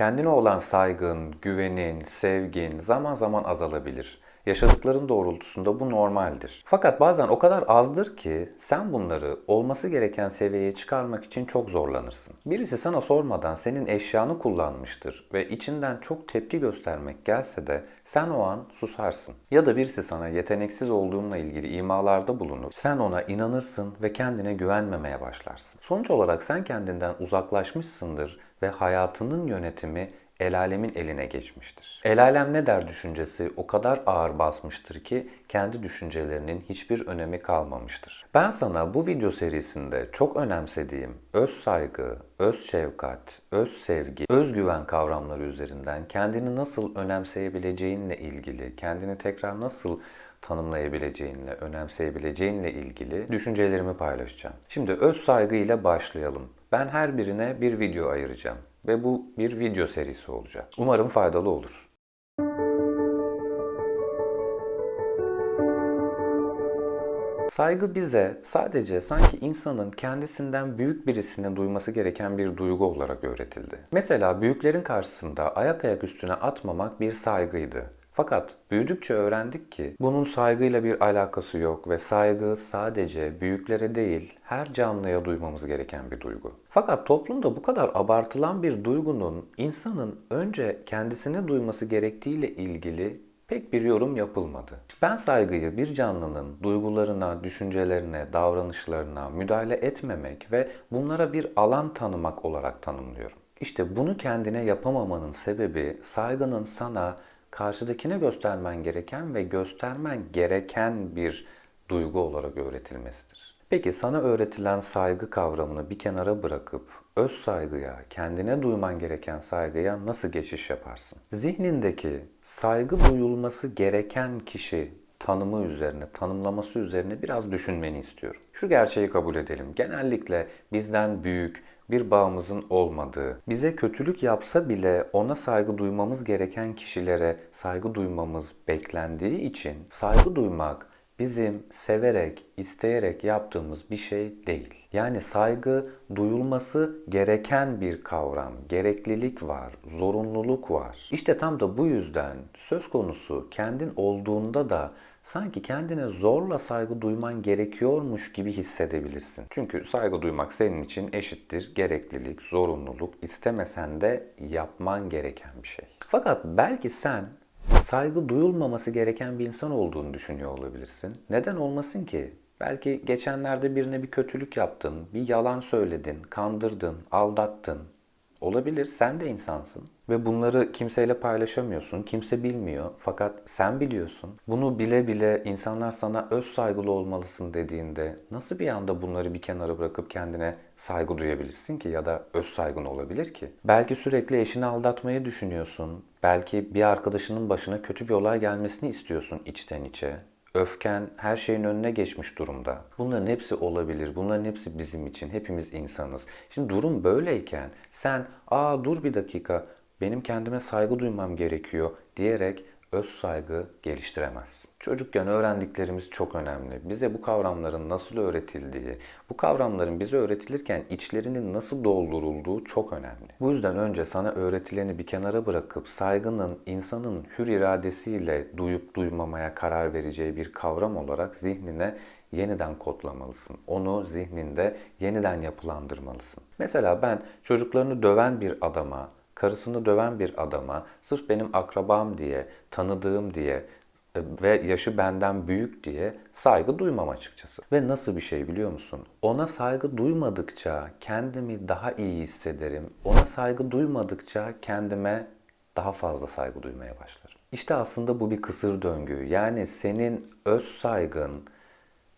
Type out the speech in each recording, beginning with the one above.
Kendine olan saygın, güvenin, sevgin zaman zaman azalabilir. Yaşadıkların doğrultusunda bu normaldir. Fakat bazen o kadar azdır ki sen bunları olması gereken seviyeye çıkarmak için çok zorlanırsın. Birisi sana sormadan senin eşyanı kullanmıştır ve içinden çok tepki göstermek gelse de sen o an susarsın. Ya da birisi sana yeteneksiz olduğunla ilgili imalarda bulunur. Sen ona inanırsın ve kendine güvenmemeye başlarsın. Sonuç olarak sen kendinden uzaklaşmışsındır ve hayatının yönetimi el alemin eline geçmiştir. El alem ne der düşüncesi o kadar ağır basmıştır ki kendi düşüncelerinin hiçbir önemi kalmamıştır. Ben sana bu video serisinde çok önemsediğim öz saygı, öz şefkat, öz sevgi, özgüven kavramları üzerinden kendini nasıl önemseyebileceğinle ilgili, kendini tekrar nasıl tanımlayabileceğinle, önemseyebileceğinle ilgili düşüncelerimi paylaşacağım. Şimdi öz saygı ile başlayalım. Ben her birine bir video ayıracağım ve bu bir video serisi olacak. Umarım faydalı olur. Saygı bize sadece sanki insanın kendisinden büyük birisini duyması gereken bir duygu olarak öğretildi. Mesela büyüklerin karşısında ayak ayak üstüne atmamak bir saygıydı. Fakat büyüdükçe öğrendik ki bunun saygıyla bir alakası yok ve saygı sadece büyüklere değil her canlıya duymamız gereken bir duygu. Fakat toplumda bu kadar abartılan bir duygunun insanın önce kendisine duyması gerektiğiyle ilgili pek bir yorum yapılmadı. Ben saygıyı bir canlının duygularına, düşüncelerine, davranışlarına müdahale etmemek ve bunlara bir alan tanımak olarak tanımlıyorum. İşte bunu kendine yapamamanın sebebi saygının sana karşıdakine göstermen gereken ve göstermen gereken bir duygu olarak öğretilmesidir. Peki sana öğretilen saygı kavramını bir kenara bırakıp öz saygıya, kendine duyman gereken saygıya nasıl geçiş yaparsın? Zihnindeki saygı duyulması gereken kişi tanımı üzerine, tanımlaması üzerine biraz düşünmeni istiyorum. Şu gerçeği kabul edelim. Genellikle bizden büyük, bir bağımızın olmadığı, bize kötülük yapsa bile ona saygı duymamız gereken kişilere saygı duymamız beklendiği için saygı duymak bizim severek, isteyerek yaptığımız bir şey değil. Yani saygı duyulması gereken bir kavram, gereklilik var, zorunluluk var. İşte tam da bu yüzden söz konusu kendin olduğunda da sanki kendine zorla saygı duyman gerekiyormuş gibi hissedebilirsin. Çünkü saygı duymak senin için eşittir gereklilik, zorunluluk, istemesen de yapman gereken bir şey. Fakat belki sen saygı duyulmaması gereken bir insan olduğunu düşünüyor olabilirsin. Neden olmasın ki? Belki geçenlerde birine bir kötülük yaptın, bir yalan söyledin, kandırdın, aldattın. Olabilir, sen de insansın. Ve bunları kimseyle paylaşamıyorsun, kimse bilmiyor. Fakat sen biliyorsun. Bunu bile bile insanlar sana öz saygılı olmalısın dediğinde nasıl bir anda bunları bir kenara bırakıp kendine saygı duyabilirsin ki ya da öz saygın olabilir ki? Belki sürekli eşini aldatmayı düşünüyorsun. Belki bir arkadaşının başına kötü bir olay gelmesini istiyorsun içten içe. Öfken her şeyin önüne geçmiş durumda. Bunların hepsi olabilir. Bunların hepsi bizim için. Hepimiz insanız. Şimdi durum böyleyken sen aa dur bir dakika benim kendime saygı duymam gerekiyor diyerek öz saygı geliştiremezsin. Çocukken öğrendiklerimiz çok önemli. Bize bu kavramların nasıl öğretildiği, bu kavramların bize öğretilirken içlerinin nasıl doldurulduğu çok önemli. Bu yüzden önce sana öğretileni bir kenara bırakıp saygının insanın hür iradesiyle duyup duymamaya karar vereceği bir kavram olarak zihnine yeniden kodlamalısın. Onu zihninde yeniden yapılandırmalısın. Mesela ben çocuklarını döven bir adama karısını döven bir adama sırf benim akrabam diye, tanıdığım diye e, ve yaşı benden büyük diye saygı duymam açıkçası. Ve nasıl bir şey biliyor musun? Ona saygı duymadıkça kendimi daha iyi hissederim. Ona saygı duymadıkça kendime daha fazla saygı duymaya başlarım. İşte aslında bu bir kısır döngü. Yani senin öz saygın,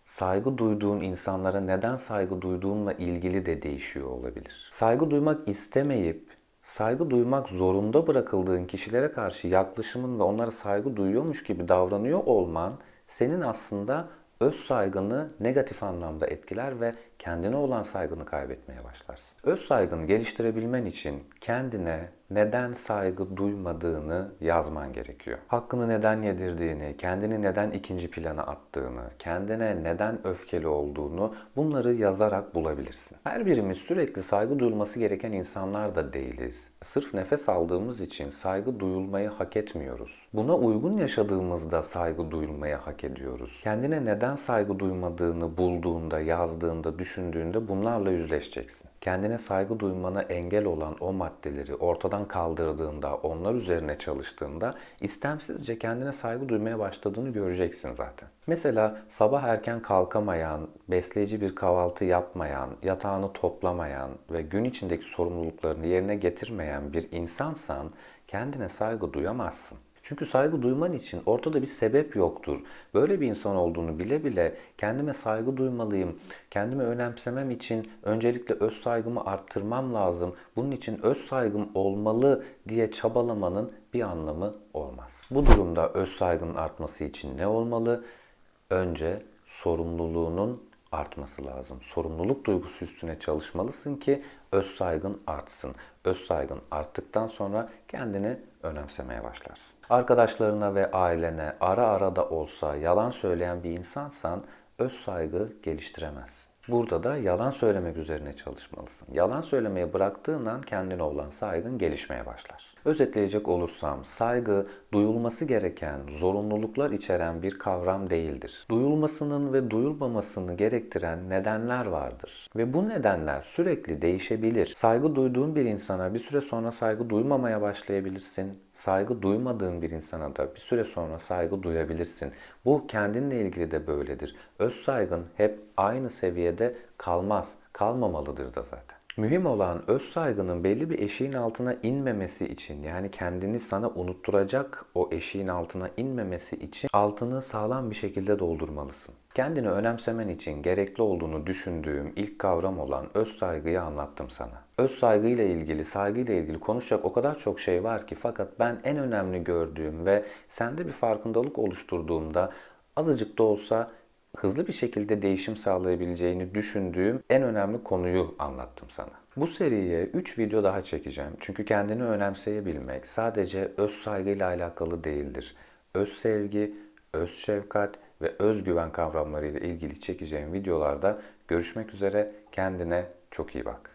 saygı duyduğun insanlara neden saygı duyduğunla ilgili de değişiyor olabilir. Saygı duymak istemeyip saygı duymak zorunda bırakıldığın kişilere karşı yaklaşımın ve onlara saygı duyuyormuş gibi davranıyor olman senin aslında öz saygını negatif anlamda etkiler ve kendine olan saygını kaybetmeye başlarsın. Öz saygını geliştirebilmen için kendine neden saygı duymadığını yazman gerekiyor. Hakkını neden yedirdiğini, kendini neden ikinci plana attığını, kendine neden öfkeli olduğunu bunları yazarak bulabilirsin. Her birimiz sürekli saygı duyulması gereken insanlar da değiliz. Sırf nefes aldığımız için saygı duyulmayı hak etmiyoruz. Buna uygun yaşadığımızda saygı duyulmayı hak ediyoruz. Kendine neden saygı duymadığını bulduğunda, yazdığında, düşündüğünde bunlarla yüzleşeceksin. Kendine saygı duymana engel olan o maddeleri ortadan kaldırdığında, onlar üzerine çalıştığında istemsizce kendine saygı duymaya başladığını göreceksin zaten. Mesela sabah erken kalkamayan, besleyici bir kahvaltı yapmayan, yatağını toplamayan ve gün içindeki sorumluluklarını yerine getirmeyen bir insansan kendine saygı duyamazsın. Çünkü saygı duyman için ortada bir sebep yoktur. Böyle bir insan olduğunu bile bile kendime saygı duymalıyım, kendimi önemsemem için öncelikle öz saygımı arttırmam lazım, bunun için öz saygım olmalı diye çabalamanın bir anlamı olmaz. Bu durumda öz saygının artması için ne olmalı? Önce sorumluluğunun artması lazım. Sorumluluk duygusu üstüne çalışmalısın ki öz saygın artsın. Öz saygın arttıktan sonra kendini önemsemeye başlarsın. Arkadaşlarına ve ailene ara ara da olsa yalan söyleyen bir insansan öz saygı geliştiremezsin. Burada da yalan söylemek üzerine çalışmalısın. Yalan söylemeye bıraktığın an kendine olan saygın gelişmeye başlar. Özetleyecek olursam saygı duyulması gereken zorunluluklar içeren bir kavram değildir. Duyulmasının ve duyulmamasını gerektiren nedenler vardır. Ve bu nedenler sürekli değişebilir. Saygı duyduğun bir insana bir süre sonra saygı duymamaya başlayabilirsin. Saygı duymadığın bir insana da bir süre sonra saygı duyabilirsin. Bu kendinle ilgili de böyledir. Öz saygın hep aynı seviyede kalmaz. Kalmamalıdır da zaten. Mühim olan öz saygının belli bir eşiğin altına inmemesi için yani kendini sana unutturacak o eşiğin altına inmemesi için altını sağlam bir şekilde doldurmalısın. Kendini önemsemen için gerekli olduğunu düşündüğüm ilk kavram olan öz saygıyı anlattım sana. Öz saygıyla ilgili, saygıyla ilgili konuşacak o kadar çok şey var ki fakat ben en önemli gördüğüm ve sende bir farkındalık oluşturduğumda azıcık da olsa hızlı bir şekilde değişim sağlayabileceğini düşündüğüm en önemli konuyu anlattım sana. Bu seriye 3 video daha çekeceğim. Çünkü kendini önemseyebilmek sadece öz saygıyla alakalı değildir. Öz sevgi, öz şefkat ve özgüven kavramlarıyla ilgili çekeceğim videolarda görüşmek üzere. Kendine çok iyi bak.